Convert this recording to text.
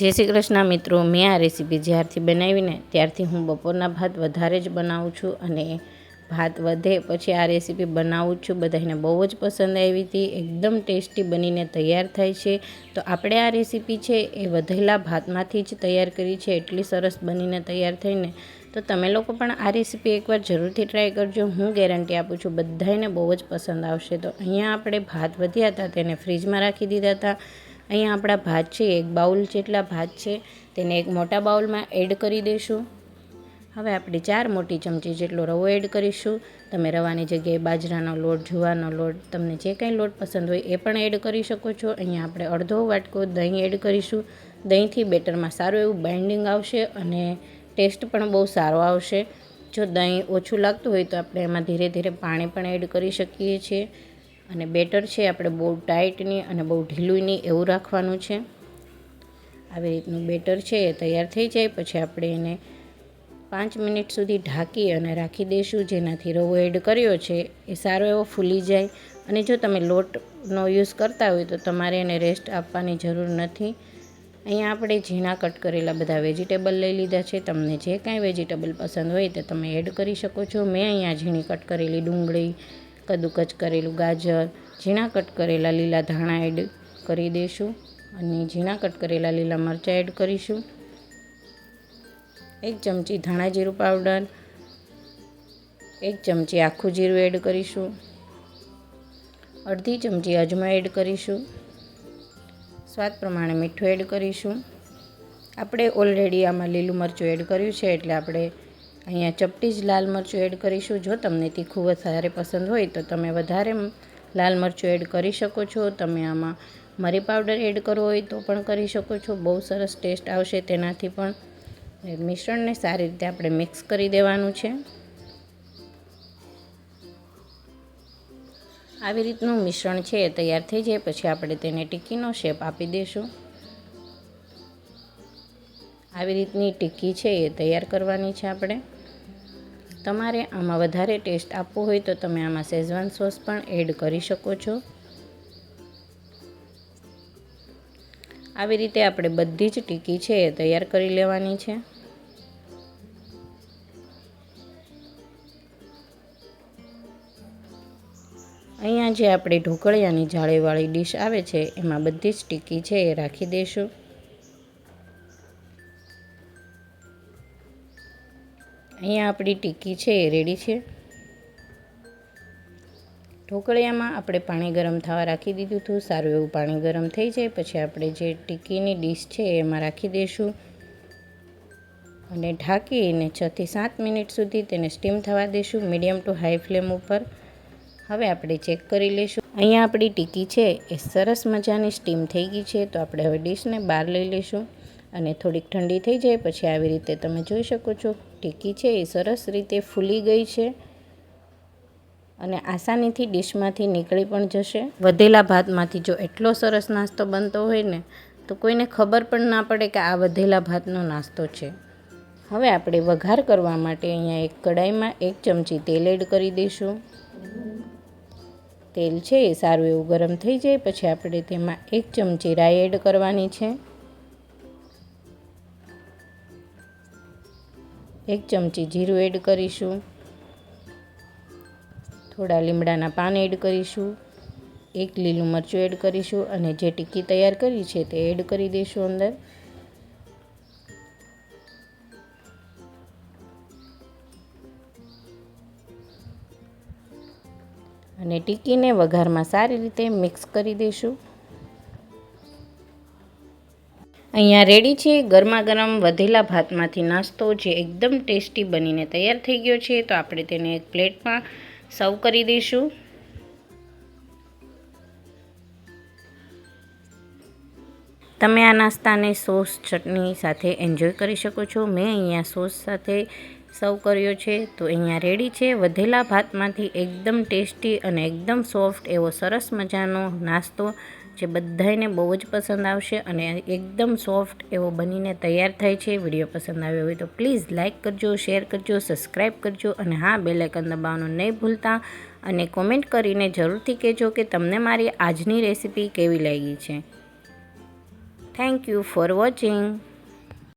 જય શ્રી કૃષ્ણ મિત્રો, મેં આ રેસીપી જ્યારથી બનાવીને ત્યારથી હું બપોરના ભાત વધારે જ બનાવું છું અને ભાત વધે પછી આ રેસીપી બનાવું છું. બધાને બહુ જ પસંદ આવી હતી, એકદમ ટેસ્ટી બનીને તૈયાર થાય છે. તો આપણે આ રેસીપી છે એ વધેલા ભાતમાંથી જ તૈયાર કરી છે, એટલી સરસ બનીને તૈયાર થઈને. તો તમે લોકો પણ આ રેસીપી એકવાર જરૂરથી ટ્રાય કરજો. હું ગેરંટી આપું છું બધાને બહુ જ પસંદ આવશે. તો અહીંયા આપણે ભાત વધ્યા હતા, તેને ફ્રીજમાં રાખી દીધા હતા. અહીંયા આપણા ભાત છે, એક બાઉલ જેટલા ભાત છે, તેને એક મોટા બાઉલમાં એડ કરી દઈશું. હવે આપણે ચાર મોટી ચમચી જેટલો રવો એડ કરીશું. તમે રવાની જગ્યાએ બાજરાનો લોટ, જુવારનો લોટ, તમને જે કાંઈ લોટ પસંદ હોય એ પણ એડ કરી શકો છો. અહીંયા આપણે અડધો વાટકો દહીં એડ કરીશું. દહીંથી બેટરમાં સારું એવું બાઇન્ડિંગ આવશે અને ટેસ્ટ પણ બહુ સારો આવશે. જો દહીં ઓછું લાગતું હોય તો આપણે એમાં ધીરે ધીરે પાણી પણ એડ કરી શકીએ છીએ. અને બેટર છે, આપણે બહુ ટાઈટની અને બહુ ઢીલું નહીં એવું રાખવાનું છે. આવી રીતનું બેટર છે, એ તૈયાર થઈ જાય, પછી આપણે એને પાંચ મિનિટ સુધી ઢાંકી અને રાખી દઈશું. જેનાથી રવો એડ કર્યો છે, એ સારો એવો ફૂલી જાય. અને જો તમે લોટનો યુઝ કરતા હોય તો તમારે એને રેસ્ટ આપવાની જરૂર નથી. અહીંયા આપણે ઝીણા કટ કરેલા બધા વેજીટેબલ લઈ લીધા છે. તમને જે કાંઈ વેજીટેબલ પસંદ હોય તે તમે એડ કરી શકો છો. મેં અહીંયા ઝીણી કટ કરેલી ડુંગળી કદુકચ કરેલું ગાજર ઝીણા કટ કરેલા લીલા ધાણા એડ કરી દઈશું અને ઝીણા કટ કરેલા લીલા મરચાં એડ કરીશું. એક ચમચી ધાણા જીરું પાવડર, એક ચમચી આખું જીરું એડ કરીશું. અડધી ચમચી અજમા એડ કરીશું. સ્વાદ પ્રમાણે મીઠું એડ કરીશું. આપણે ઓલરેડી આમાં લીલું મરચું એડ કર્યું છે એટલે આપણે અહીંયા ચપટી જ લાલ મરચું એડ કરીશું. જો તમને તીખું વધારે પસંદ હોય તો તમે વધારે લાલ મરચું એડ કરી શકો છો. તમે આમાં મરી પાવડર એડ કરવો હોય તો પણ કરી શકો છો. બહુ સરસ ટેસ્ટ આવશે તેનાથી પણ. મિશ્રણને સારી રીતે આપણે મિક્સ કરી દેવાનું છે. આવી રીતનું મિશ્રણ છે તૈયાર થઈ જાય. પછી આપણે તેને ટિક્કીનો શેપ આપી દઈશું. આવી રીતની ટિક્કી છે એ તૈયાર કરવાની છે આપણે. તમારે આમાં વધારે ટેસ્ટ આપવો હોય તો તમે આમાં શેઝવાન સોસ પણ એડ કરી શકો છો. આવી રીતે આપણે બધી જ ટીકી છે એ તૈયાર કરી લેવાની છે. અહીંયા જે આપણે ઢોકળિયાની જાળીવાળી ડીશ આવે છે, એમાં બધી જ ટીકી છે એ રાખી દઈશું અહીંયા આપણી ટીકી છે, એ રેડી છે. ઢોકળિયામાં આપણે પાણી ગરમ થવા રાખી દીધું હતું, સારું એવું પાણી ગરમ થઈ જાય, પછી આપણે જે ટીકીની ડીશ છે, એમાં રાખી દઈશું. અને ઢાંકીને છથી સાત મિનિટ સુધી તેને સ્ટીમ થવા દઈશું, મીડિયમ ટુ હાઈ ફ્લેમ ઉપર. હવે આપણે ચેક કરી લઈશું. અહીંયા આપણી ટીકી છે, એ સરસ મજાની સ્ટીમ થઈ ગઈ છે, તો આપણે હવે ડીશને બહાર લઈ લઈશું. અને થોડીક ઠંડી થઈ જાય પછી આવી રીતે તમે જોઈ શકો છો ટીકી છે એ સરસ રીતે ફૂલી ગઈ છે. અને આસાનીથી ડીશમાંથી નીકળી પણ જશે. વધેલા ભાતમાંથી જો એટલો સરસ નાસ્તો બનતો હોય ને, તો કોઈને ખબર પણ ના પડે કે આ વધેલા ભાતનો નાસ્તો છે. હવે આપણે વઘાર કરવા માટે અહીંયા એક કડાઈમાં એક ચમચી તેલ એડ કરી દઈશું. તેલ છે એ સારું એવું ગરમ થઈ જાય, પછી આપણે તેમાં એક ચમચી રાઈ એડ કરવાની છે. એક ચમચી જીરું એડ કરીશું. થોડા લીમડાના પાન એડ કરીશું. એક લીલું મરચું એડ કરીશું અને જે ટિક્કી તૈયાર કરી છે તે એડ કરી દઈશું અંદર. અને ટીકીને વઘારમાં સારી રીતે મિક્સ કરી દઈશું. અહીંયા રેડી છે. ગરમા ગરમ વધેલા ભાતમાંથી નાસ્તો જે એકદમ ટેસ્ટી બનીને તૈયાર થઈ ગયો છે, તો આપણે તેને એક પ્લેટમાં સર્વ કરી દઈશું. તમે આ નાસ્તાને સોસ, ચટણી સાથે એન્જોય કરી શકો છો. મેં અહીંયા સોસ સાથે સર્વ કર્યો છે. તો અહીંયા રેડી છે. વધેલા ભાતમાંથી એકદમ ટેસ્ટી અને એકદમ સોફ્ટ એવો સરસ મજાનો નાસ્તો જે બધાને બહુ જ પસંદ આવશે અને એકદમ સોફ્ટ એવો બનીને તૈયાર થાય છે, વીડિયો પસંદ આવ્યો હોય તો પ્લીઝ લાઇક કરજો, શેર કરજો સબસ્ક્રાઈબ કરજો અને હા બેલાઇકન દબાવવાનું નહીં ભૂલતા. અને કોમેન્ટ કરીને જરૂરથી કહેજો કે તમને મારી આજની રેસીપી કેવી લાગી છે. Thank you for watching